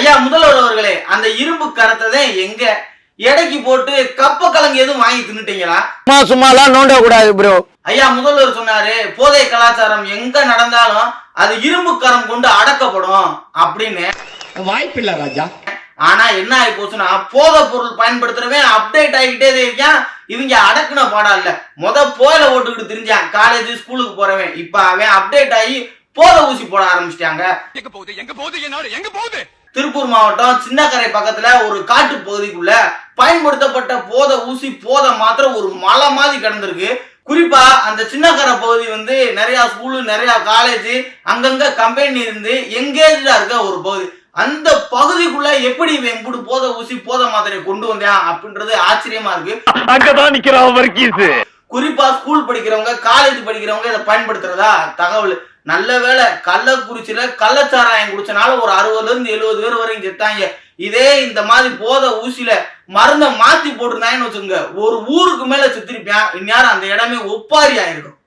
ஐயா முதல்வர் அவர்களே அந்த இரும்பு கரத்தை எங்க எடைக்கு போட்டு கப்ப கலங்கு எதுவும் வாங்கி தின்னுட்டீங்களா? சும்மா சும்மாலாம் நோண்ட கூடாது ப்ரோ ஐயா முதல்வர் சொன்னாரு போதை கலாச்சாரம் எங்க நடந்தாலும் அது இரும்பு கரம் கொண்டு அடக்கப்படும் அப்படின்னு. வாய்ப்பில்லை ராஜா. ஆனா என்ன ஆகி போச்சுன்னா போதை பொருள் பயன்படுத்துறவன் அப்டேட் ஆகிக்கிட்டே இருக்கான். இவங்க அடக்குன பாடம் இல்ல. முத போயில ஓட்டுக்கிட்டு திரிஞ்சான். காலேஜ் ஸ்கூலுக்கு போறவன். இப்ப அவன் அப்டேட் ஆகி போதை ஊசி போட ஆரம்பிச்சிட்டாங்க. எங்க போகுது? எங்க போகுது? எங்க போகுது? திருப்பூர் மாவட்டம் சின்னக்கரை பக்கத்துல ஒரு காட்டு பகுதிக்குள்ள பயன்படுத்தப்பட்ட போதை ஊசி போதை மாத்திரம் ஒரு மலை மாதிரி கிடந்திருக்கு. குறிப்பா அந்த சின்னக்கரை பகுதி வந்து நிறைய ஸ்கூலு நிறைய காலேஜ் அங்கங்க கம்பெனி இருந்து எங்கேஜா இருக்க ஒரு பகுதி. அந்த பகுதிக்குள்ள எப்படி இவன் இப்படி போதை ஊசி போதை மாத்திரையை கொண்டு வந்தான் அப்படின்றது ஆச்சரியமா இருக்கு. அங்கதான் நிக்கிறான் குறிப்பா ஸ்கூல் படிக்கிறவங்க காலேஜ் படிக்கிறவங்க இதை பயன்படுத்துறதா தகவல். நல்ல வேளை கள்ளக்குறிச்சியில கள்ளச்சாராயம் குடிச்சனால ஒரு அறுபதுல இருந்து எழுபது பேர் வரைக்கும் செத்தாங்க. இதே இந்த மாதிரி போத ஊசியில மருந்தை மாத்தி போட்டிருந்தாங்கன்னு வச்சுக்கோங்க. ஒரு ஊருக்கு மேல செத்திருப்பான். இந்நேரம் அந்த இடமே ஒப்பாரி ஆயிருக்கும்